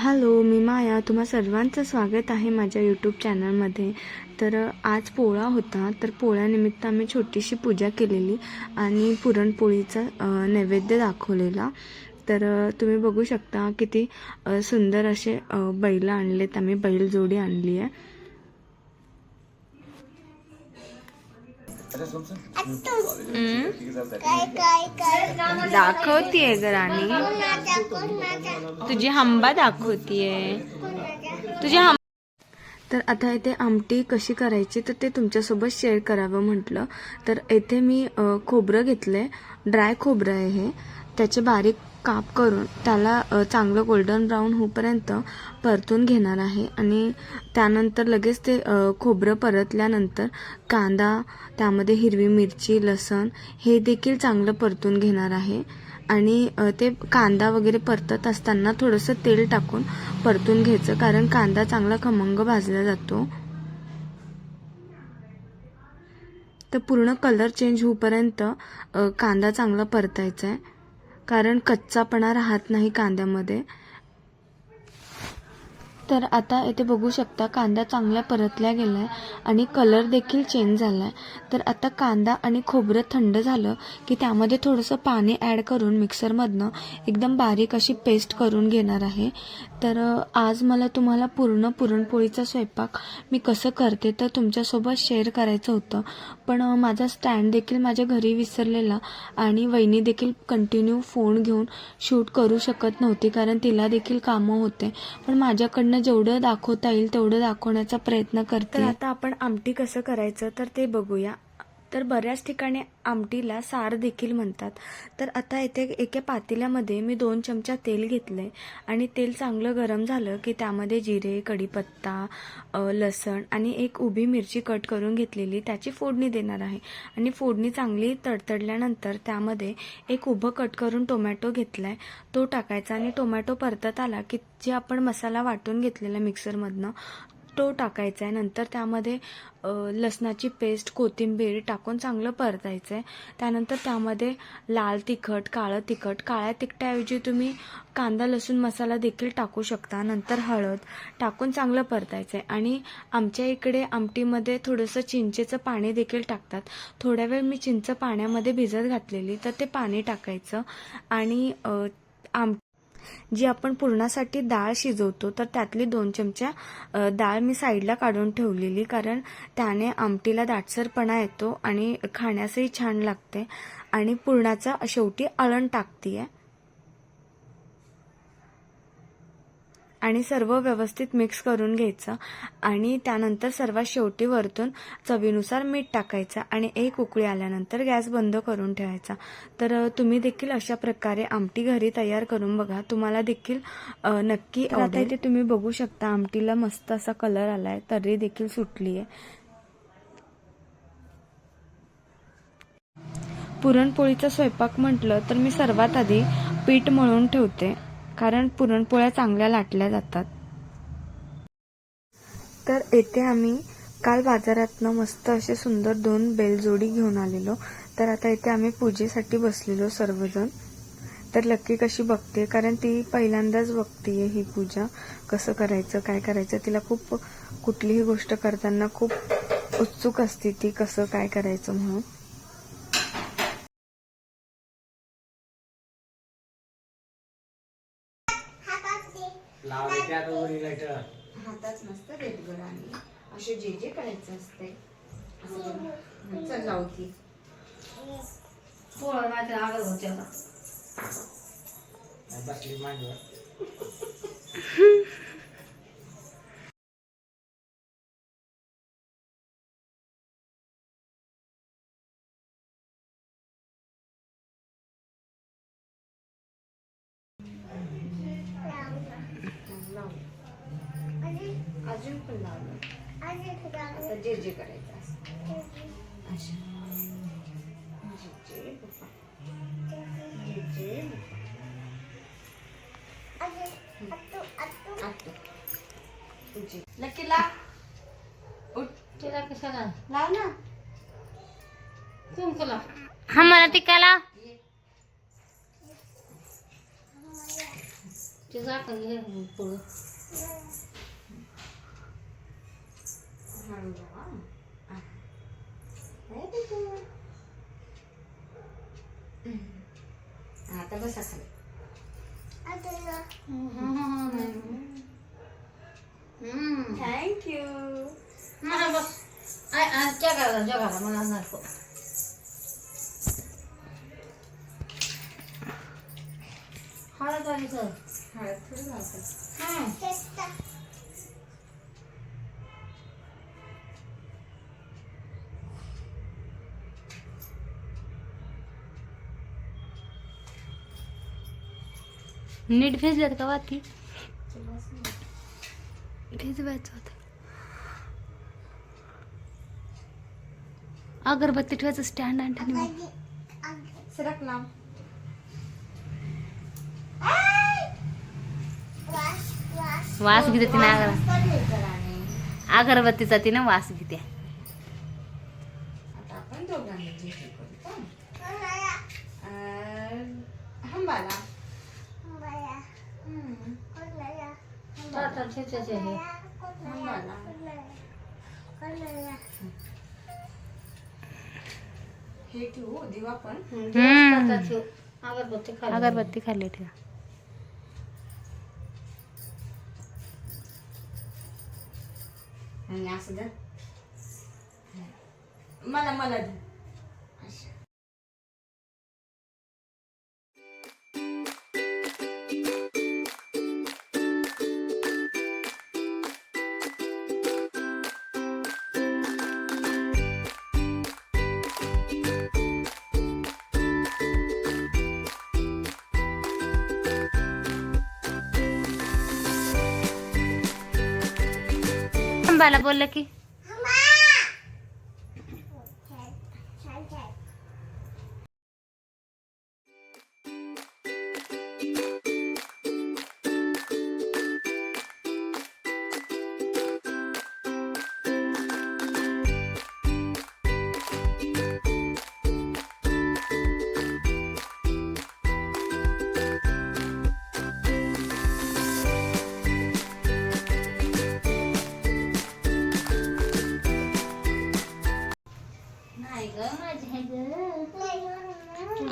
Hello मी माया तुम्हा सर्वांचं स्वागत आहे माझ्या यूट्यूब चॅनलमध्ये तर आज पोळा होता. तर पोळ्यानिमित्त आम्ही छोटीशी पूजा केलेली आणि पुरणपोळीचा नैवेद्य दाखवलेला. तर तुम्ही बघू शकता किती सुंदर असे बैलं बैल आणलेत. आम्ही बैलजोडी आणली आहे. दाखवतीये ग राणी. तुझी हंबा दाखवतीये. तुझी हं तर आता इथे आमटी कशी करायची तर ते तुमच्यासोबत शेअर करावं म्हटलं. तर येथे मी खोबरं खोबरं घेतलंय. ड्राय खोबरं आहे हे. त्याचे बारीक काप करून त्याला चांगलं गोल्डन ब्राऊन होईपर्यंत परतून घेणार आहे. आणि त्यानंतर लगेच ते खोबरं परतल्यानंतर कांदा त्यामध्ये हिरवी मिरची लसण हे देखील चांगलं परतून घेणार आहे. आणि ते कांदा वगैरे परतत असताना थोडंसं तेल टाकून परतून घ्यायचं कारण कांदा चांगला खमंग भाजला जातो. तर पूर्ण कलर चेंज होईपर्यंत कांदा चांगला परतायचा आहे. कारण कच्चापणा राहत नाही कांद्यामध्ये. तर आता इथे बघू शकता कांदा चांगला परतला गेला आहे आणि कलर देखील चेंज झाला आहे तर आता कांदा आणि खोबरं थंड झालं की त्यामध्ये थोडंसं पाणी ॲड करून मिक्सरमधनं एकदम बारीक अशी पेस्ट करून घेणार आहे. तर आज मला तुम्हाला पूर्ण पुरणपोळीचा स्वयंपाक मी कसं करते तर तुमच्यासोबत शेअर करायचं होतं. पण माझा स्टँड देखील माझ्या घरी विसरलेला आणि वहिनी देखील कंटिन्यू फोन घेऊन शूट करू शकत नव्हती कारण तिला देखील कामं होते. पण माझ्याकडनं जेवढं दाखवता येईल तेवढं दाखवण्याचा प्रयत्न करते. तर आता आपण आमटी कसं करायचं तर ते बघूया. तर बऱ्याच ठिकाणी आमटीला सार देखील म्हणतात. तर आता येथे एका पातेल्यामध्ये मी दोन चमचा तेल घेतलं आहे आणि तेल चांगलं गरम झालं की त्यामध्ये जिरे कढीपत्ता लसण आणि एक उभी मिरची कट करून घेतलेली त्याची फोडणी देणार आहे. आणि फोडणी चांगली तडतडल्यानंतर त्यामध्ये एक उभं कट करून टोमॅटो घेतलाय. तो टाकायचा आणि टोमॅटो परतत आला की जे आपण मसाला वाटून घेतलेला मिक्सरमधनं तो टाकायचा आहे. नंतर त्यामध्ये लसणाची पेस्ट कोथिंबीर टाकून चांगलं परतायचं आहे. त्यानंतर त्यामध्ये लाल तिखट काळं तिखट काळ्या तिखटाऐवजी तुम्ही कांदा लसूण मसाला देखील टाकू शकता. नंतर हळद टाकून चांगलं परतायचं आहे. आणि आमच्या इकडे आमटीमध्ये थोडंसं चिंचेचं पाणी देखील टाकतात. थोड्या वेळ मी चिंच पाण्यामध्ये भिजत घातलेली तर ते पाणी टाकायचं. आणि आम जी आपण पुरणासाठी डाळ शिजवतो तर त्यातली दोन चमच्या डाळ मी साईडला काढून ठेवलेली कारण त्याने आमटीला दाटसरपणा येतो आणि खाण्यासही छान लागते आणि पुरणाचा शेवटी अळण टाकते आणि सर्व व्यवस्थित मिक्स करून घ्यायचं आणि त्यानंतर सर्वात शेवटी वरतून चवीनुसार मीठ टाकायचं आणि एक उकळी आल्यानंतर गॅस बंद करून ठेवायचा. तर तुम्ही देखील अशा प्रकारे आमटी घरी तयार करून बघा. तुम्हाला देखील नक्की आता इथे तुम्ही बघू शकता आमटीला मस्त असा कलर आलाय. तर्री देखील सुटली आहे पुरणपोळीचा स्वयंपाक म्हटलं तर मी सर्वात आधी पीठ मळून ठेवते. कारण पुरणपोळ्या चांगल्या लाटल्या जातात. तर येथे आम्ही काल बाजारातनं मस्त असे सुंदर दोन बेलजोडी घेऊन आलेलो. तर आता इथे आम्ही पूजेसाठी बसलेलो सर्वजण. तर लक्की कशी बघते? कारण ती पहिल्यांदाच बघते ही पूजा. कसं करायचं काय करायचं? तिला खूप कुठलीही गोष्ट करताना खूप उत्सुक असते ती कसं काय करायचं म्हणून. हातात नसतं रेडगर आणि असे जे जे करायचं असते. असं. चल लावती पोळा मात्र आगर होत्या का बसली मांडीवर जे. नक्की ला तिला कशाला? लाव ना. हा टिकाला ते झाकण घे पुढं. हळू लावा. आ. हे पिकू. आता बसा खाली हम्म. थँक्यू मला नीट भिजल्यात का वाती? भिजवायचं होतं. अगरबत्ती ठेवायचं स्टँड आणि सरक लांब. वास घेते तिने अगर. अगरबत्तीचा तिने वास घेते. आता आपण दोघांनी जे करू का? अं, हंबाला. हम्म. हंबाला हे। ठेवू दिवा पण अगरबत्ती अगरबत्ती खाल्ली ठेवा आणि असं धर मला मला अंबाला बोललं की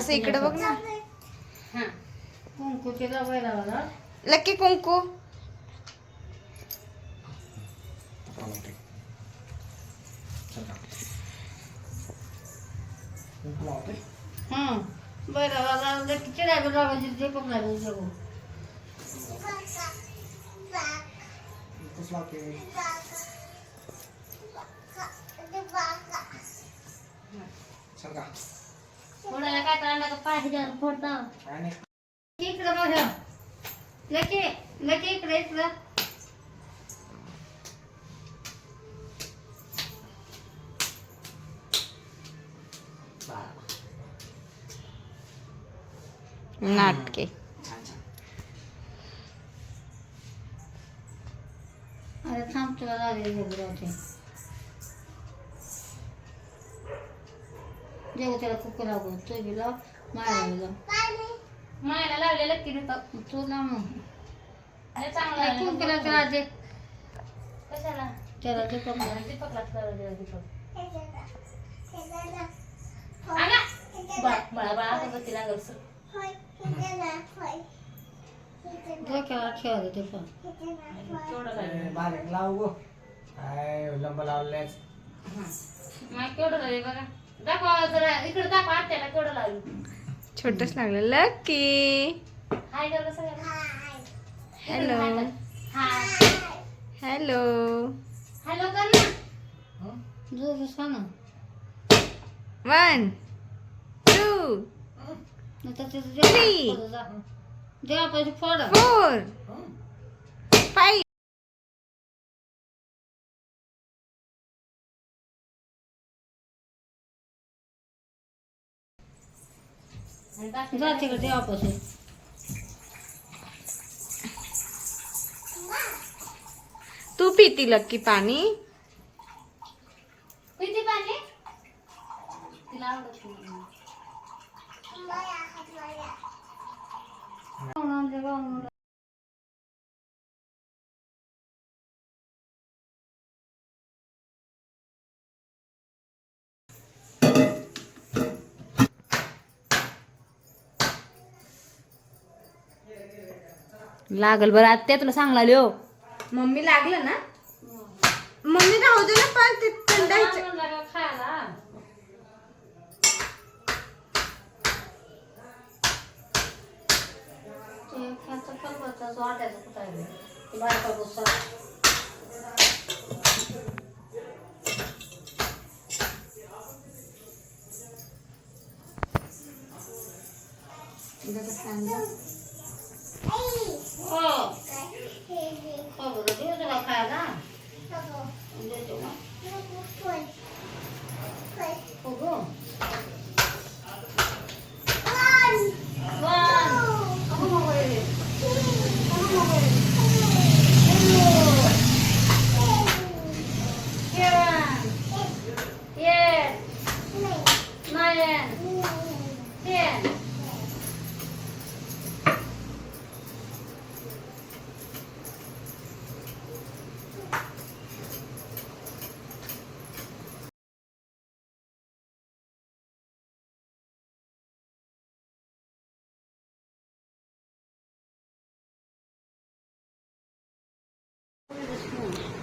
असं इकडे बघ ना हा कुंकू केला पहिला मला लकी कुंकू हं बरं मला किती डायबर लावायची ते पण लागेल सगळं कोणाला काय करायला का पाहिजे फोडता इकडं बघ लकी लकी इकडे इकडं नाटके। अरे थांब तुला लागेल होते देऊ त्याला कुकर लागून तू बी लाव मायला लाव मायला लावलेलं की नाही तू लाव मग. कुंकूला त्याला दे. कशाला? त्याला दीपक दीपकला त्याला दीपक बाळा बाळा अगरबत्ती लागल सर डोक्याला ठेवा दे दीपक बारीक लावू गो. काय लंब लावलेच केवढं लागले बघा. दाखवा जरा इकडे दाखवा आत्याला केवढं लागलं छोटच लागलं. लकी हाय कर सगळ्यांना? Hello hi. हॅलो हॅलो कर ना. जोर सांग वन टू फोड. फोर जा तिकडे देवा पैसे तू पिती लक्की पाणी. किती पाणी? तिला आवडत नाही. लागल बरं आत्या तुला सांगला लिओ मम्मी लागलं ना? मम्मी राहू दे ना पण ते थंड ह्याच्या- इथं कसं आणलं?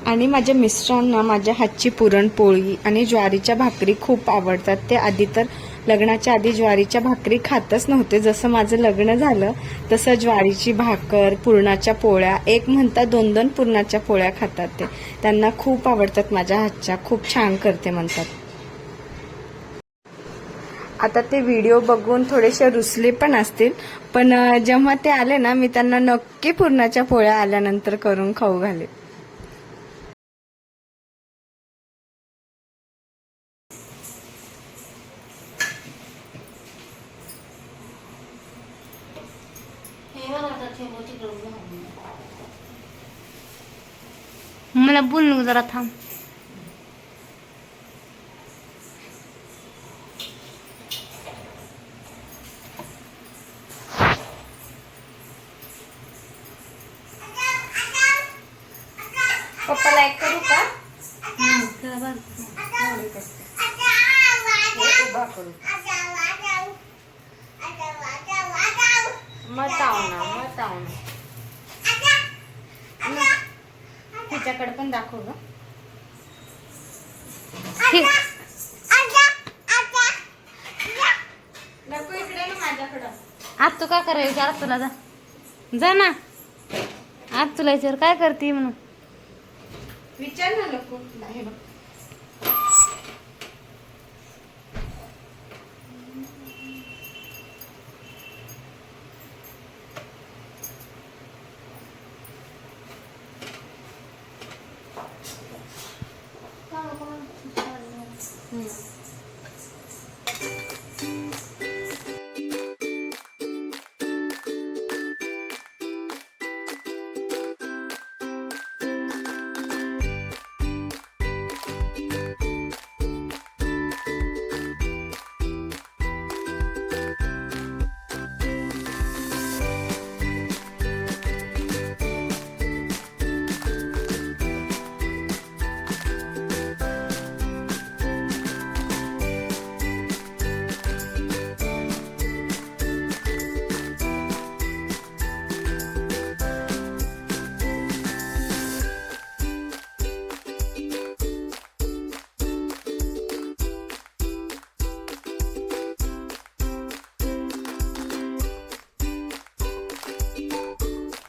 आणि माझ्या मिस्टरांना माझ्या हातची पुरणपोळी आणि ज्वारीच्या भाकरी खूप आवडतात. ते आधी तर लग्नाच्या आधी ज्वारीच्या भाकरी खातच नव्हते. जसं माझं लग्न झालं तसं ज्वारीची भाकर पुरणाच्या पोळ्या एक म्हणता दोन दोन पुरणाच्या पोळ्या खातात ते. त्यांना खूप आवडतात माझ्या हातच्या खूप छान करते म्हणतात. आता ते व्हिडिओ बघून थोडेसे रुसले पण असतील. पण जेव्हा ते आले ना मी त्यांना नक्की पुरणाच्या पोळ्या आल्यानंतर करून खाऊ घाले मला बोल नको जरा थांब. पप्पा लाईक करू का? करू मतावना मतावना. तिच्याकडे पण दाखव ग. नको इकडे ना माझ्याकडं. आज तू काय करायचं विचार तुला जा. जा ना. आज तुला विचार काय करते म्हणून? विचार ना नको.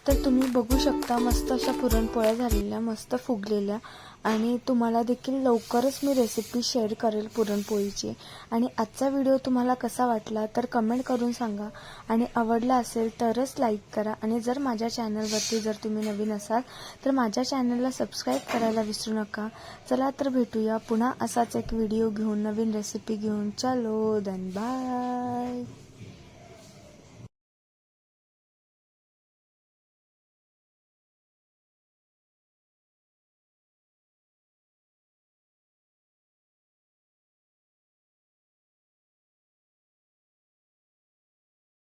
तर तुम्ही बघू शकता मस्त अशा पुरणपोळ्या झालेल्या मस्त फुगलेल्या. आणि तुम्हाला देखील लवकरच मी रेसिपी शेअर करेल पुरणपोळीची. आणि आजचा व्हिडिओ तुम्हाला कसा वाटला तर कमेंट करून सांगा. आणि आवडला असेल तरच लाईक करा. आणि जर माझ्या चॅनलवरती जर तुम्ही नवीन असाल तर माझ्या चॅनलला सबस्क्राईब करायला विसरू नका. चला तर भेटूया पुन्हा असाच एक व्हिडिओ घेऊन नवीन रेसिपी घेऊन. चलो देन बाय